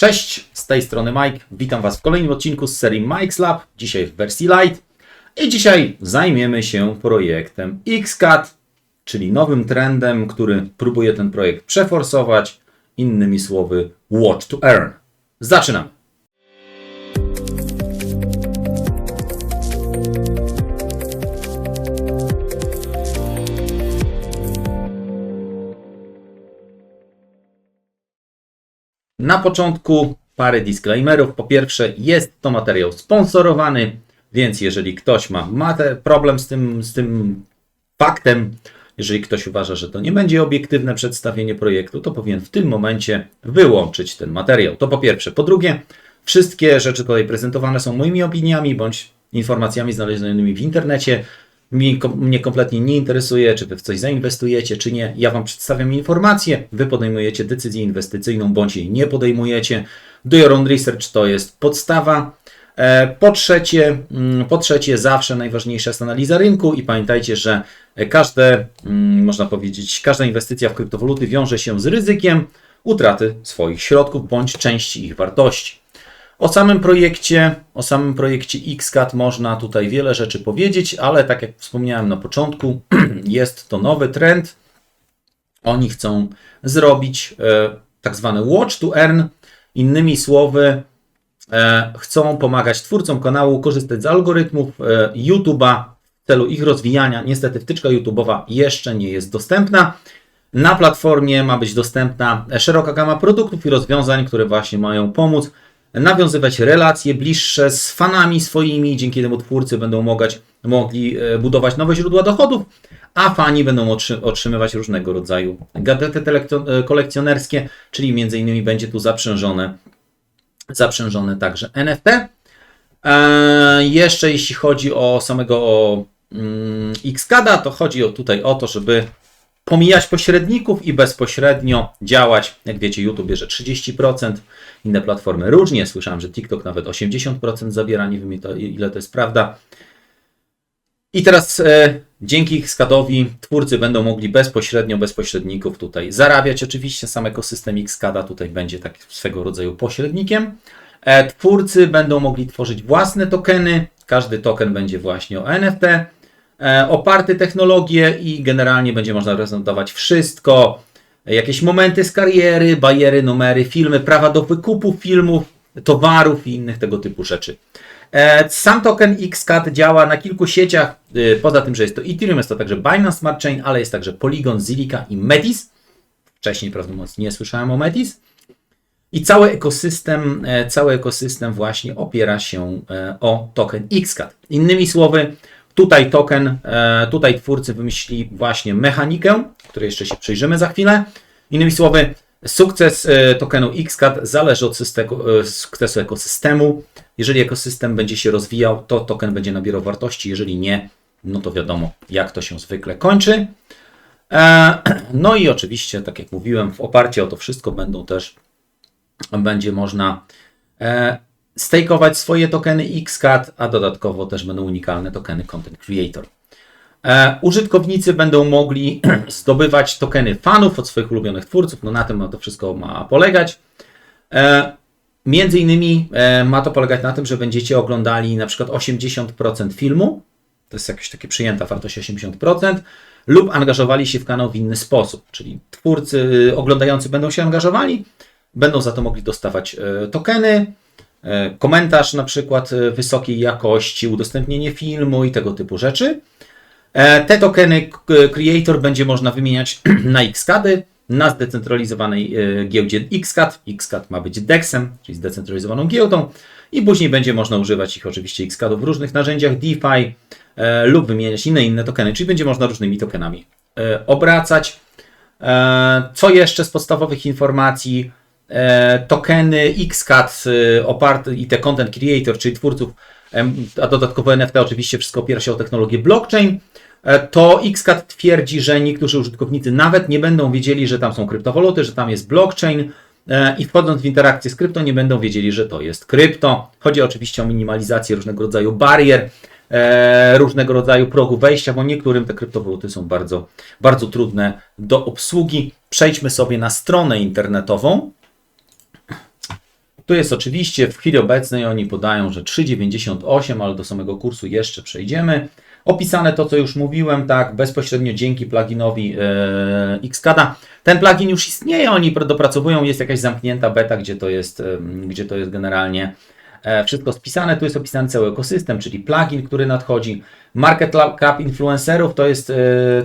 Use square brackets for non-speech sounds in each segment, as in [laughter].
Cześć, z tej strony Mike. Witam Was w kolejnym odcinku z serii Mike's Lab, dzisiaj w wersji light. I dzisiaj zajmiemy się projektem Xcat, czyli nowym trendem, który próbuje ten projekt przeforsować. Innymi słowy, Watch to Earn. Zaczynamy. Na początku parę disclaimerów. Po pierwsze, jest to materiał sponsorowany, więc jeżeli ktoś ma mate- problem z tym, z tym faktem, jeżeli ktoś uważa, że to nie będzie obiektywne przedstawienie projektu, to powinien w tym momencie wyłączyć ten materiał. To po pierwsze. Po drugie, wszystkie rzeczy tutaj prezentowane są moimi opiniami bądź informacjami znalezionymi w internecie. Kom, mnie kompletnie nie interesuje, czy wy w coś zainwestujecie, czy nie. Ja wam przedstawiam informacje, wy podejmujecie decyzję inwestycyjną, bądź jej nie podejmujecie. Do your own research to jest podstawa. E, Po trzecie, mm, po trzecie, zawsze najważniejsza jest analiza rynku i pamiętajcie, że każde, mm, można powiedzieć, każda inwestycja w kryptowaluty wiąże się z ryzykiem utraty swoich środków bądź części ich wartości. O samym projekcie, o samym projekcie Xcat można tutaj wiele rzeczy powiedzieć, ale tak jak wspomniałem na początku, [clears throat] jest to nowy trend. Oni chcą zrobić e, tak zwany watch to earn. Innymi słowy, e, chcą pomagać twórcom kanału korzystać z algorytmów e, YouTube'a w celu ich rozwijania. Niestety wtyczka YouTube'owa jeszcze nie jest dostępna. Na platformie ma być dostępna szeroka gama produktów i rozwiązań, które właśnie mają pomóc nawiązywać relacje bliższe z fanami swoimi, dzięki temu twórcy będą mogać, mogli e, budować nowe źródła dochodów, a fani będą otrzy- otrzymywać różnego rodzaju gadżety e, kolekcjonerskie, czyli między innymi będzie tu zaprzężone, zaprzężone także NFT. E, jeszcze jeśli chodzi o samego o, mm, Xcada, to chodzi o, tutaj o to, żeby pomijać pośredników i bezpośrednio działać. Jak wiecie, YouTube bierze 30%, inne platformy różnie. Słyszałem, że TikTok nawet 80% zabiera, nie wiem ile to jest prawda. I teraz e, dzięki Xcadowi twórcy będą mogli bezpośrednio, bez pośredników tutaj zarabiać. Oczywiście sam ekosystem Xcada tutaj będzie tak swego rodzaju pośrednikiem. E, twórcy będą mogli tworzyć własne tokeny. Każdy token będzie właśnie o NFT oparty technologię i generalnie będzie można prezentować wszystko. Jakieś momenty z kariery, bajery, numery, filmy, prawa do wykupu filmów, towarów i innych tego typu rzeczy. E, Sam token Xcat działa na kilku sieciach. e, Poza tym, że jest to Ethereum, jest to także Binance Smart Chain, ale jest także Polygon, Zilliqa i Metis. Wcześniej, mówiąc, nie słyszałem o Metis. I cały ekosystem, e, cały ekosystem właśnie opiera się e, o token Xcat. Innymi słowy, tutaj token, e, tutaj twórcy wymyślili właśnie mechanikę, której jeszcze się przyjrzymy za chwilę. Innymi słowy, sukces e, tokenu Xcat zależy od e, sukcesu ekosystemu. Jeżeli ekosystem będzie się rozwijał, to token będzie nabierał wartości. Jeżeli nie, no to wiadomo, jak to się zwykle kończy. [clears throat] No i oczywiście, tak jak mówiłem, w oparciu o to wszystko będą też będzie można stakeować swoje tokeny Xcat, a dodatkowo też będą unikalne tokeny Content Creator. E, użytkownicy będą mogli [clears throat] zdobywać tokeny fanów od swoich ulubionych twórców, no na tym to wszystko ma polegać. E, między innymi e, ma to polegać na tym, że będziecie oglądali na przykład 80% filmu, to jest jakaś takie przyjęta wartość 80%, lub angażowali się w kanał w inny sposób, czyli twórcy oglądający będą się angażowali, będą za to mogli dostawać tokeny, komentarz na przykład e, wysokiej jakości, udostępnienie filmu i tego typu rzeczy. E, Te tokeny Creator będzie można wymieniać [clears throat] na Xcady, na zdecentralizowanej e, giełdzie Xcat. Xcat ma być DEXem, czyli zdecentralizowaną giełdą i później będzie można używać ich oczywiście Xcadów w różnych narzędziach DeFi e, lub wymieniać inne inne tokeny, czyli będzie można różnymi tokenami e, obracać. E, Co jeszcze z podstawowych informacji? E, Tokeny Xcat e, oparte i te content creator, czyli twórców, a dodatkowo NFT oczywiście wszystko opiera się o technologię blockchain. E, To Xcat twierdzi, że niektórzy użytkownicy nawet nie będą wiedzieli, że tam są kryptowaluty, że tam jest blockchain e, i wchodząc w interakcję z krypto nie będą wiedzieli, że to jest krypto. Chodzi oczywiście o minimalizację różnego rodzaju barier, różnego rodzaju progu wejścia, bo niektórym te kryptowaluty są bardzo, bardzo trudne do obsługi. Przejdźmy sobie na stronę internetową. Tu jest oczywiście w chwili obecnej oni podają, że 3,98, ale do samego kursu jeszcze przejdziemy. Opisane to, co już mówiłem, tak, bezpośrednio dzięki pluginowi e, Xcada. Ten plugin już istnieje, oni dopracowują, jest jakaś zamknięta beta, gdzie to jest, e, gdzie to jest generalnie e, wszystko spisane. Tu jest opisany cały ekosystem, czyli plugin, który nadchodzi. Market cap influencerów to jest, e,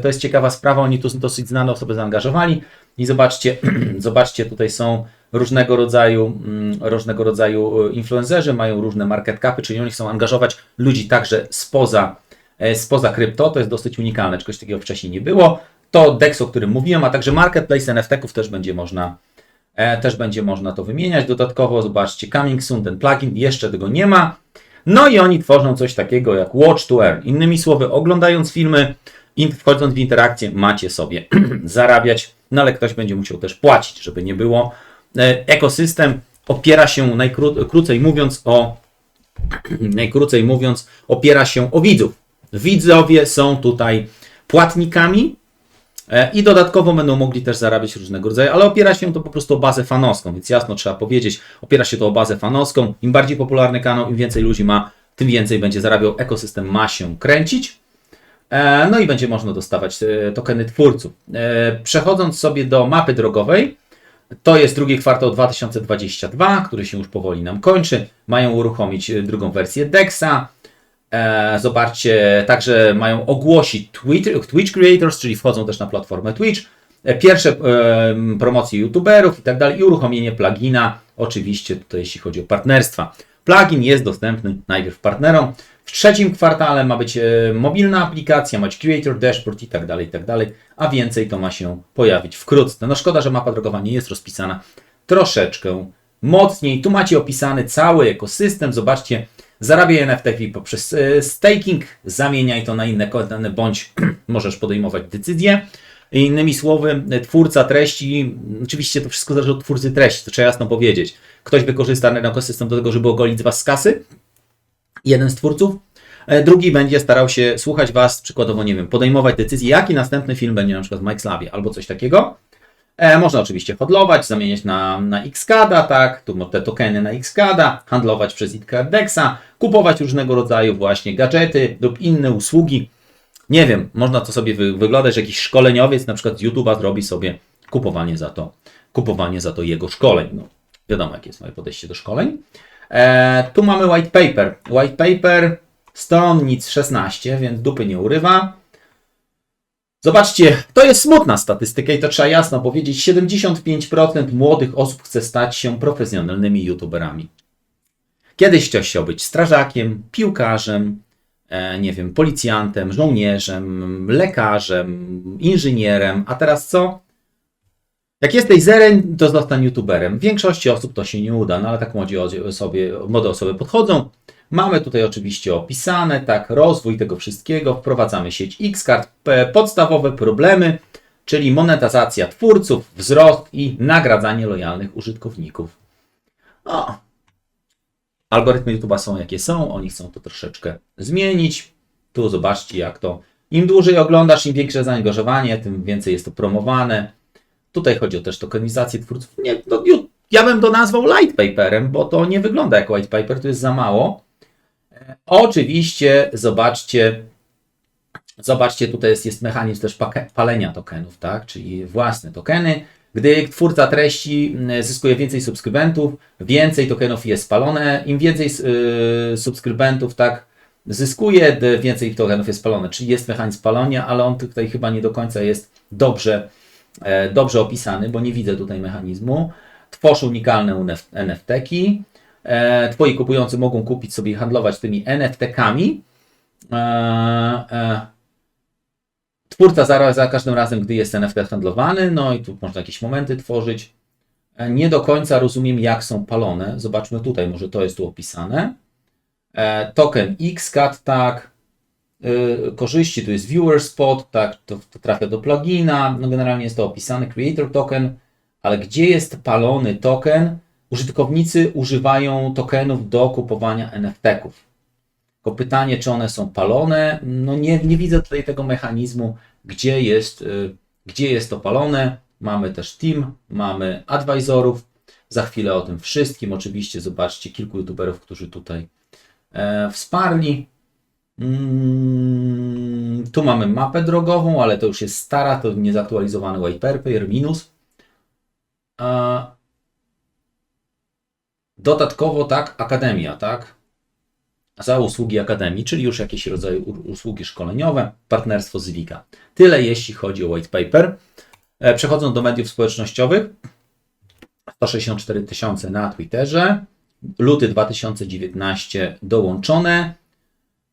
to jest ciekawa sprawa, oni tu dosyć znane osoby zaangażowali. I zobaczcie, [clears throat] zobaczcie, tutaj są różnego rodzaju, mm, różnego rodzaju e, influencerzy, mają różne market capy, czyli oni chcą angażować ludzi także spoza, e, spoza krypto. To jest dosyć unikalne, czegoś takiego wcześniej nie było. To DEX, o którym mówiłem, a także marketplace NFT-ków też będzie można e, też będzie można to wymieniać. Dodatkowo zobaczcie, Coming Soon, ten plugin, jeszcze tego nie ma. No i oni tworzą coś takiego jak Watch to Earn. Innymi słowy, oglądając filmy, wchodząc w interakcję, macie sobie [clears throat] zarabiać, no ale ktoś będzie musiał też płacić, żeby nie było. E, Ekosystem opiera się najkrócej mówiąc o [clears throat] najkrócej mówiąc, opiera się o widzów. Widzowie są tutaj płatnikami e, i dodatkowo będą mogli też zarabiać różnego rodzaju, ale opiera się to po prostu o bazę fanowską, więc jasno trzeba powiedzieć, opiera się to o bazę fanowską. Im bardziej popularny kanał, im więcej ludzi ma, tym więcej będzie zarabiał. Ekosystem ma się kręcić. E, No i będzie można dostawać tokeny twórców. Przechodząc sobie do mapy drogowej, to jest drugi kwartał 2022, który się już powoli nam kończy. Mają uruchomić e, drugą wersję DEXa. E, Zobaczcie, także mają ogłosić Twitch, Twitch Creators, czyli wchodzą też na platformę Twitch. E, Pierwsze promocje YouTuberów i tak dalej, i uruchomienie plugina, oczywiście tutaj jeśli chodzi o partnerstwa. Plugin jest dostępny najpierw partnerom. W trzecim kwartale ma być e, mobilna aplikacja, ma być Creator Dashboard i tak dalej, i tak dalej, a więcej to ma się pojawić wkrótce. No szkoda, że mapa drogowa nie jest rozpisana troszeczkę mocniej. Tu macie opisany cały ekosystem. Zobaczcie, zarabiaj NFT poprzez e, staking, zamieniaj to na inne konta, bądź [clears throat] możesz podejmować decyzje. Innymi słowy, twórca treści, oczywiście to wszystko zależy od twórcy treści, to trzeba jasno powiedzieć. Ktoś wykorzysta ten ekosystem do tego, żeby ogolić z Was z kasy, jeden z twórców, e, drugi będzie starał się słuchać Was, przykładowo, nie wiem, podejmować decyzję, jaki następny film będzie na przykład w MyXlabie albo coś takiego. E, można oczywiście hodlować, zamieniać na, na Xcada, tak, tu te tokeny na Xcada, handlować przez Itcardexa, kupować różnego rodzaju właśnie gadżety lub inne usługi. Nie wiem, można to sobie wy, wyglądać, że jakiś szkoleniowiec na przykład z YouTube'a zrobi sobie kupowanie za to, kupowanie za to jego szkoleń. No, wiadomo, jakie jest moje podejście do szkoleń. E, tu mamy white paper. White paper, stron nic 16, więc dupy nie urywa. Zobaczcie, to jest smutna statystyka i to trzeba jasno powiedzieć. 75% młodych osób chce stać się profesjonalnymi youtuberami. Kiedyś ktoś chciał być strażakiem, piłkarzem, e, nie wiem, policjantem, żołnierzem, lekarzem, inżynierem, a teraz co? Jak jesteś zerem, to zostań youtuberem. W większości osób to się nie uda, no ale tak młodzi osoby, młode osoby podchodzą. Mamy tutaj oczywiście opisane, tak, rozwój tego wszystkiego. Wprowadzamy sieć Xcard, podstawowe problemy, czyli monetyzacja twórców, wzrost i nagradzanie lojalnych użytkowników. O. Algorytmy YouTube'a są jakie są, oni chcą to troszeczkę zmienić. Tu zobaczcie jak to. Im dłużej oglądasz, im większe zaangażowanie, tym więcej jest to promowane. Tutaj chodzi o też tokenizację twórców. Nie, ja bym to nazwał light paperem, bo to nie wygląda jak white paper, to jest za mało. E, Oczywiście, zobaczcie, zobaczcie, tutaj jest, jest mechanizm też palenia tokenów, tak? Czyli własne tokeny. Gdy twórca treści zyskuje więcej subskrybentów, więcej tokenów jest spalone. Im więcej y, subskrybentów, tak, zyskuje, więcej tokenów jest spalone. Czyli jest mechanizm palenia, ale on tutaj chyba nie do końca jest dobrze dobrze opisany, bo nie widzę tutaj mechanizmu. Tworz unikalne NFT-ki. E, Twoi kupujący mogą kupić sobie i handlować tymi NFT-kami. E, e, Twórca za, za każdym razem, gdy jest NFT handlowany, no i tu można jakieś momenty tworzyć. E, Nie do końca rozumiem, jak są palone. Zobaczmy tutaj, może to jest tu opisane. E, Token XCAT, tak. Y, korzyści, tu jest viewer spot, tak, to, to trafia do plugina, no generalnie jest to opisane, creator token, ale gdzie jest palony token? Użytkownicy używają tokenów do kupowania NFT-ków. Tylko pytanie, czy one są palone? No nie, nie widzę tutaj tego mechanizmu, gdzie jest, y, gdzie jest to palone. Mamy też team, mamy advisorów. Za chwilę o tym wszystkim. Oczywiście zobaczcie kilku youtuberów, którzy tutaj e, wsparli. Mm, tu mamy mapę drogową, ale to już jest stara, to niezaktualizowany white paper, minus. Dodatkowo tak, akademia, tak? Za usługi akademii, czyli już jakieś rodzaje usługi szkoleniowe, partnerstwo z Wika. Tyle jeśli chodzi o white paper. E, Przechodząc do mediów społecznościowych, 164 tysiące na Twitterze, luty 2019 dołączone.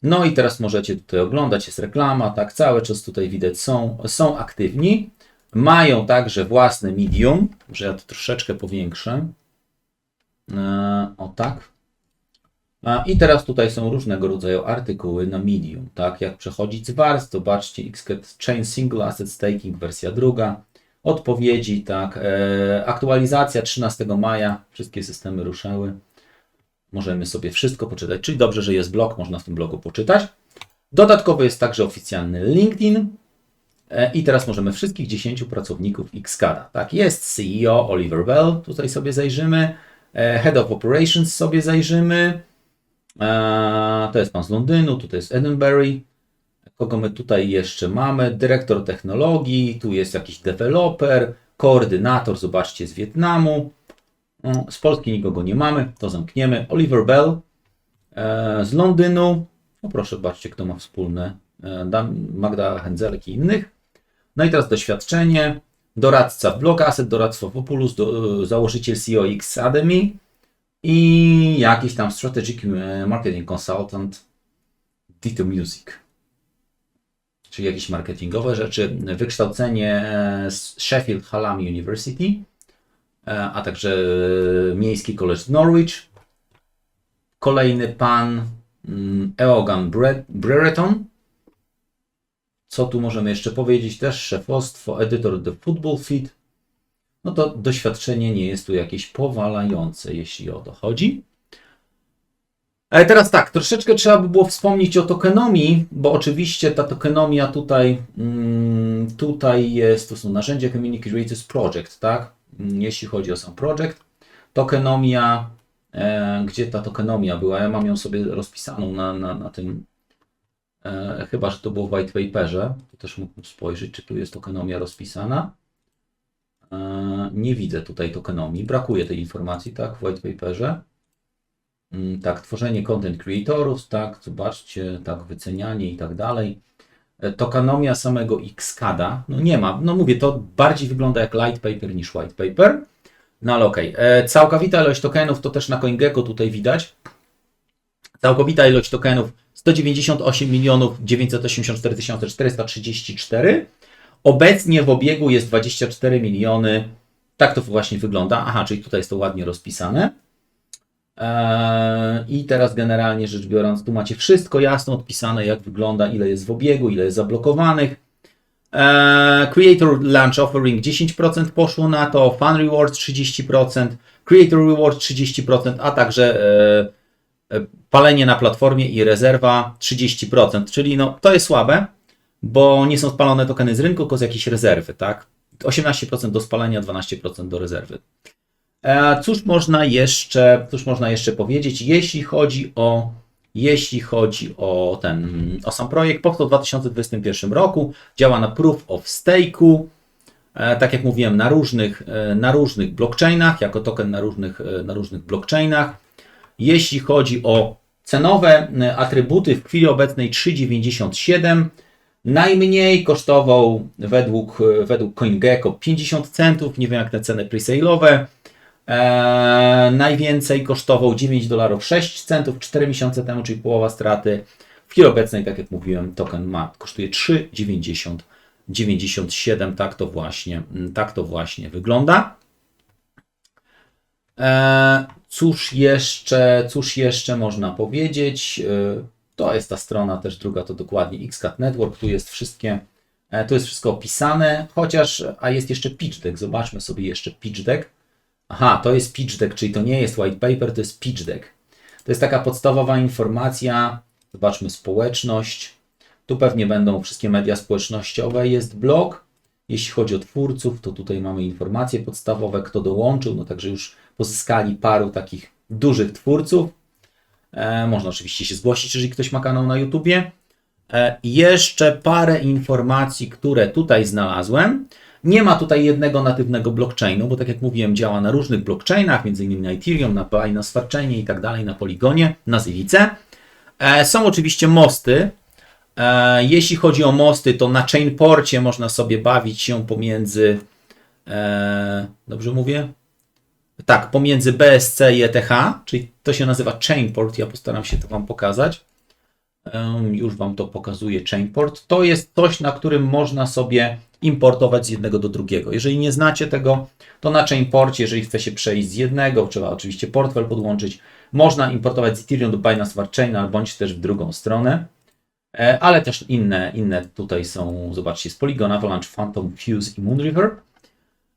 No i teraz możecie tutaj oglądać, jest reklama, tak, cały czas tutaj widać są, są aktywni. Mają także własne medium, że ja to troszeczkę powiększę. E, o tak. I teraz tutaj są różnego rodzaju artykuły na medium, tak, jak przechodzić z warstw, zobaczcie, Xcat Chain Single Asset Staking, wersja druga, odpowiedzi, tak, e, aktualizacja 13 maja, wszystkie systemy ruszyły. Możemy sobie wszystko poczytać, czyli dobrze, że jest blog, można w tym blogu poczytać. Dodatkowo jest także oficjalny LinkedIn. E, I teraz możemy wszystkich 10 pracowników Xcada. Tak, jest CEO Oliver Bell, tutaj sobie zajrzymy. E, Head of Operations sobie zajrzymy. E, To jest pan z Londynu, tutaj jest Edinburgh. Kogo my tutaj jeszcze mamy? Dyrektor technologii, tu jest jakiś deweloper, koordynator, zobaczcie, z Wietnamu. Z Polski nikogo nie mamy, to zamkniemy. Oliver Bell e, z Londynu. No proszę, zobaczcie, kto ma wspólne. E, Magda Hędzelek i innych. No i teraz doświadczenie. Doradca w Blog Asset, doradztwo w Opulus, do, założyciel CEO X Academy i jakiś tam Strategic e, Marketing Consultant Dito Music. Czyli jakieś marketingowe rzeczy. Wykształcenie e, z Sheffield Hallam University e, a także e, Miejski College Norwich. Kolejny pan mm, Eogan Bre- Brereton. Co tu możemy jeszcze powiedzieć? Też szefostwo, edytor The Football Feed. No to doświadczenie nie jest tu jakieś powalające, jeśli o to chodzi. Ale teraz tak, troszeczkę trzeba by było wspomnieć o tokenomii, bo oczywiście ta tokenomia tutaj, mm, tutaj jest, to są narzędzia Communicators Project, tak? Mm, Jeśli chodzi o sam projekt. Tokenomia, e, gdzie ta tokenomia była? Ja mam ją sobie rozpisaną na, na, na tym, e, chyba, że to było w white paperze. To też mógłbym spojrzeć, czy tu jest tokenomia rozpisana. E, nie widzę tutaj tokenomii, brakuje tej informacji, tak, w white paperze. Mm, Tak, tworzenie content creatorów, tak, zobaczcie, tak, wycenianie i tak dalej. E, Tokenomia samego Xcada, no nie ma, no mówię, to bardziej wygląda jak light paper niż white paper. No ale okej. E, Całkowita ilość tokenów to też na CoinGecko tutaj widać. Całkowita ilość tokenów 198 milionów 984 434. Obecnie w obiegu jest 24 miliony. Tak to właśnie wygląda. Aha, czyli tutaj jest to ładnie rozpisane. Eee, I teraz generalnie rzecz biorąc, tu macie wszystko jasno odpisane, jak wygląda, ile jest w obiegu, ile jest zablokowanych. Eee, Creator Launch Offering 10% poszło na to, Fun Rewards 30%, Creator Reward 30%, a także e, e, palenie na platformie i rezerwa 30%, czyli no, to jest słabe, bo nie są spalone tokeny z rynku, tylko z jakiejś rezerwy, tak? 18% do spalenia, 12% do rezerwy. E, Cóż można jeszcze, cóż można jeszcze powiedzieć, jeśli chodzi o, jeśli chodzi o ten, o sam projekt, powstał w 2021 roku, działa na Proof of Stake'u, e, tak jak mówiłem, na różnych, e, na różnych blockchainach, jako token na różnych, na różnych blockchainach. Jeśli chodzi o cenowe atrybuty, w chwili obecnej 3,97, Najmniej kosztował według, według CoinGecko 50 centów, nie wiem jak te ceny presale'owe. Eee, najwięcej kosztował 9 dolarów 6 centów 4 miesiące temu, czyli połowa straty. W chwili obecnej, tak jak mówiłem, token ma, kosztuje 3,90 97, tak to właśnie, mm, tak to właśnie wygląda. Eee, cóż jeszcze, cóż jeszcze można powiedzieć? Eee, to jest ta strona też druga, to dokładnie Xcat Network, tu jest wszystkie, e, tu jest wszystko opisane, chociaż, a jest jeszcze pitch deck, zobaczmy sobie jeszcze pitch deck. Aha, to jest pitch deck, czyli to nie jest white paper, to jest pitch deck. To jest taka podstawowa informacja, zobaczmy społeczność, tu pewnie będą wszystkie media społecznościowe, jest blog, Jeśli chodzi o twórców, to tutaj mamy informacje podstawowe, kto dołączył, no także już pozyskali paru takich dużych twórców. E, można oczywiście się zgłosić, jeżeli ktoś ma kanał na YouTubie. E, jeszcze parę informacji, które tutaj znalazłem. Nie ma tutaj jednego natywnego blockchainu, bo tak jak mówiłem, działa na różnych blockchainach, m.in. na Ethereum, na Binance Smart Chainie i tak dalej, na Poligonie, na Zylice. E, są oczywiście mosty. E, jeśli chodzi o mosty, to na Chainporcie można sobie bawić się pomiędzy, e, dobrze mówię? Tak, pomiędzy BSC i ETH, czyli to się nazywa Chainport. Ja postaram się to Wam pokazać. Em, Już Wam to pokazuje Chainport. To jest coś, na którym można sobie importować z jednego do drugiego. Jeżeli nie znacie tego, to na Chainporcie, jeżeli chce się przejść z jednego, trzeba oczywiście portfel podłączyć. Można importować z Ethereum do Binance Smart Chain, bądź też w drugą stronę. E, Ale też inne, inne tutaj są, zobaczcie, z Polygon, Avalanche, Phantom, Fuse i Moonriver.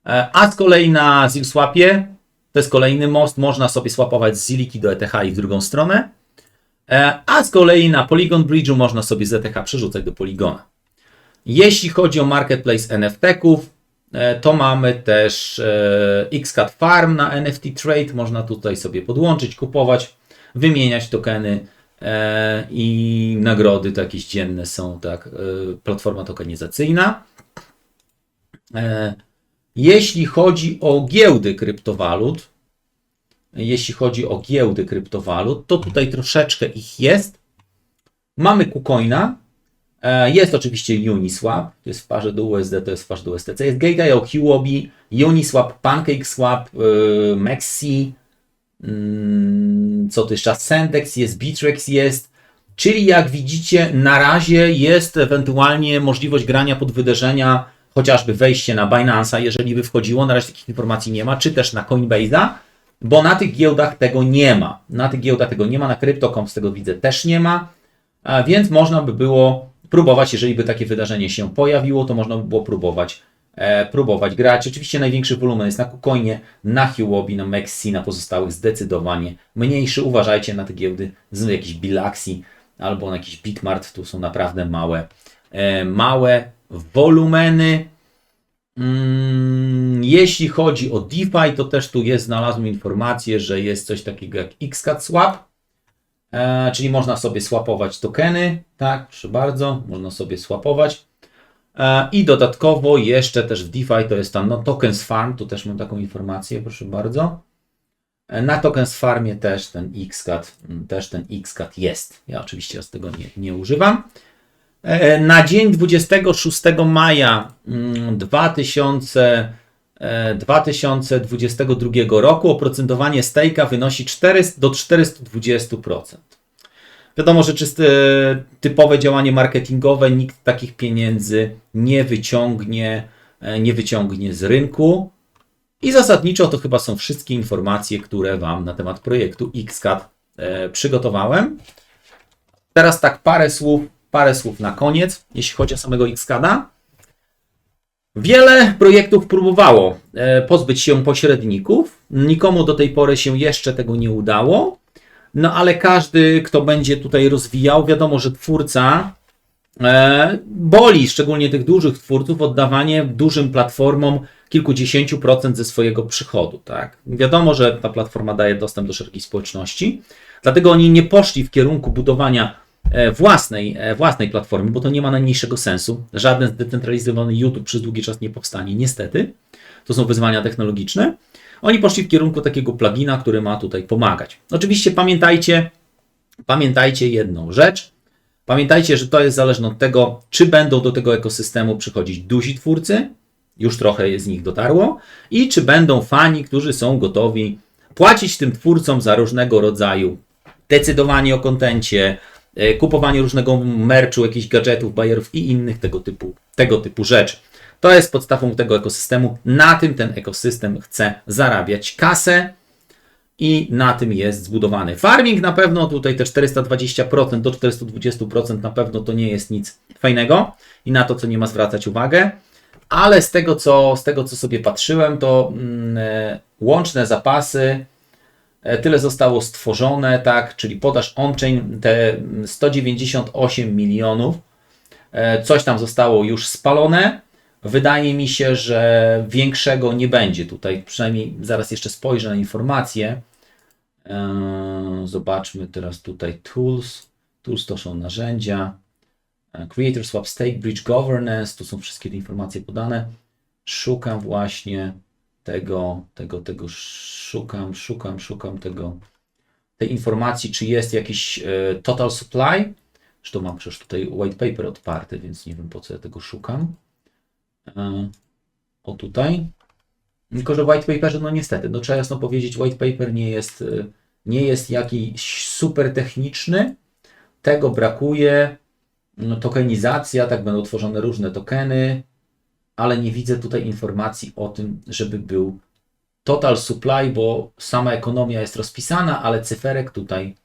E, A z kolei na ZilSwapie, to jest kolejny most, można sobie swapować z Ziliki do ETH i w drugą stronę. E, A z kolei na Polygon Bridge'u można sobie z ETH przerzucać do Polygona. Jeśli chodzi o marketplace NFT-ków, e, to mamy też e, Xcat Farm na NFT Trade. Można tutaj sobie podłączyć, kupować, wymieniać tokeny e, i nagrody to jakieś dzienne są, tak, platforma tokenizacyjna. Jeśli chodzi o giełdy kryptowalut, jeśli chodzi o giełdy kryptowalut, to tutaj troszeczkę ich jest. Mamy KuCoina, jest oczywiście Uniswap, to jest w parze do USD, to jest w parze do USDC, jest Gate.io, Huobi, Uniswap, PancakeSwap, yy, Maxi, mm, co to jeszcze, Sendex jest, Bittrex jest, czyli jak widzicie na razie jest ewentualnie możliwość grania pod wydarzenia, chociażby wejście na Binance'a, jeżeli by wchodziło, na razie takich informacji nie ma, czy też na Coinbase'a, bo na tych giełdach tego nie ma. Na tych giełdach tego nie ma, na Crypto.com z tego widzę też nie ma, a więc można by było próbować, jeżeli by takie wydarzenie się pojawiło, to można by było próbować, e, próbować grać. Oczywiście największy wolumen jest na KuCoinie, na Huobi, na Maxi, na pozostałych zdecydowanie mniejszy. Uważajcie na te giełdy z jakiś Bilaxi albo na jakiś Bitmart, tu są naprawdę małe, e, małe wolumeny. Mm, Jeśli chodzi o DeFi, to też tu jest, znalazłem informację, że jest coś takiego jak Xcat Swap, e, czyli można sobie swapować tokeny, tak, proszę bardzo, można sobie swapować. E, I dodatkowo jeszcze też w DeFi to jest tam no, Tokens Farm, tu też mam taką informację, proszę bardzo. E, Na Tokens Farmie też ten Xcat, mm, też ten Xcat jest. Ja oczywiście z tego nie, nie używam. Na dzień 26 maja mm, 2000, e, 2022 roku oprocentowanie stejka wynosi 400 do 420%. Wiadomo, że czyste, typowe działanie marketingowe, nikt takich pieniędzy nie wyciągnie, e, nie wyciągnie z rynku. I zasadniczo to chyba są wszystkie informacje, które Wam na temat projektu XCAT e, przygotowałem. Teraz tak parę słów, parę słów na koniec, jeśli chodzi o samego XCADa. Wiele projektów próbowało e, pozbyć się pośredników. Nikomu do tej pory się jeszcze tego nie udało. No ale każdy, kto będzie tutaj rozwijał, wiadomo, że twórca e, boli, szczególnie tych dużych twórców, oddawanie dużym platformom kilkudziesięciu procent ze swojego przychodu. Tak? Wiadomo, że ta platforma daje dostęp do szerokiej społeczności, dlatego oni nie poszli w kierunku budowania własnej, e, własnej platformy, bo to nie ma najmniejszego sensu. Żaden zdecentralizowany YouTube przez długi czas nie powstanie, niestety. To są wyzwania technologiczne. Oni poszli w kierunku takiego plugina, który ma tutaj pomagać. Oczywiście pamiętajcie, pamiętajcie jedną rzecz. Pamiętajcie, że to jest zależne od tego, czy będą do tego ekosystemu przychodzić duzi twórcy, już trochę z nich dotarło, i czy będą fani, którzy są gotowi płacić tym twórcom za różnego rodzaju decydowanie o kontencie, e, kupowanie różnego merchu, jakichś gadżetów, bajerów i innych tego typu, tego typu rzeczy. To jest podstawą tego ekosystemu. Na tym ten ekosystem chce zarabiać kasę i na tym jest zbudowany. Farming na pewno tutaj te 420% do 420% na pewno to nie jest nic fajnego i na to, co nie ma zwracać uwagę. Ale z tego, co, z tego, co sobie patrzyłem, to mm, e, łączne zapasy e, tyle zostało stworzone, tak, czyli podaż on-chain te mm, 198 milionów, e, coś tam zostało już spalone. Wydaje mi się, że większego nie będzie tutaj. Przynajmniej zaraz jeszcze spojrzę na informacje. Eee, Zobaczmy teraz tutaj tools. Tools to są narzędzia. E, Creator Swap Stake, Bridge Governance, tu są wszystkie te informacje podane. Szukam właśnie tego, tego, tego, szukam, szukam, szukam tego, tej informacji, czy jest jakiś e, total supply. Zresztą mam przecież tutaj white paper otwarty, więc nie wiem po co ja tego szukam. E, O tutaj. Tylko, że white paperze, no niestety, no trzeba jasno powiedzieć, white paper nie jest, e, nie jest jakiś super techniczny. Tego brakuje. No, tokenizacja, tak będą tworzone różne tokeny, ale nie widzę tutaj informacji o tym, żeby był total supply, bo sama ekonomia jest rozpisana, ale cyferek tutaj,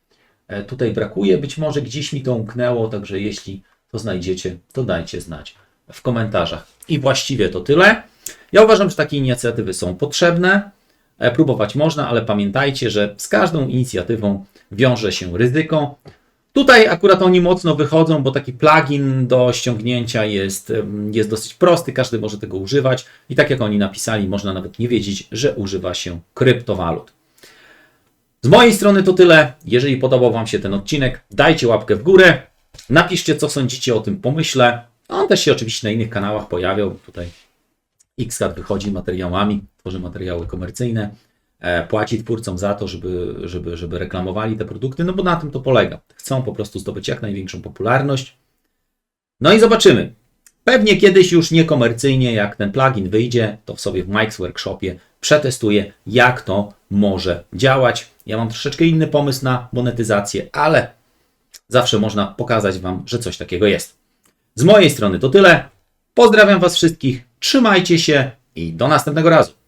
e, tutaj brakuje. Być może gdzieś mi to umknęło, także jeśli to znajdziecie, to dajcie znać w komentarzach. I właściwie to tyle. Ja uważam, że takie inicjatywy są potrzebne. E, Próbować można, ale pamiętajcie, że z każdą inicjatywą wiąże się ryzyko. Tutaj akurat oni mocno wychodzą, bo taki plugin do ściągnięcia jest, jest dosyć prosty, każdy może tego używać i tak jak oni napisali, można nawet nie wiedzieć, że używa się kryptowalut. Z mojej strony to tyle. Jeżeli podobał Wam się ten odcinek, dajcie łapkę w górę, napiszcie co sądzicie o tym pomyśle. On też się oczywiście na innych kanałach pojawiał. Tutaj Xcat wychodzi materiałami, tworzy materiały komercyjne, płaci twórcom za to, żeby, żeby, żeby reklamowali te produkty, no bo na tym to polega. Chcą po prostu zdobyć jak największą popularność. No i zobaczymy. Pewnie kiedyś już niekomercyjnie, jak ten plugin wyjdzie, to w sobie w Mike's Workshopie przetestuję, jak to może działać. Ja mam troszeczkę inny pomysł na monetyzację, ale zawsze można pokazać Wam, że coś takiego jest. Z mojej strony to tyle. Pozdrawiam Was wszystkich, trzymajcie się i do następnego razu.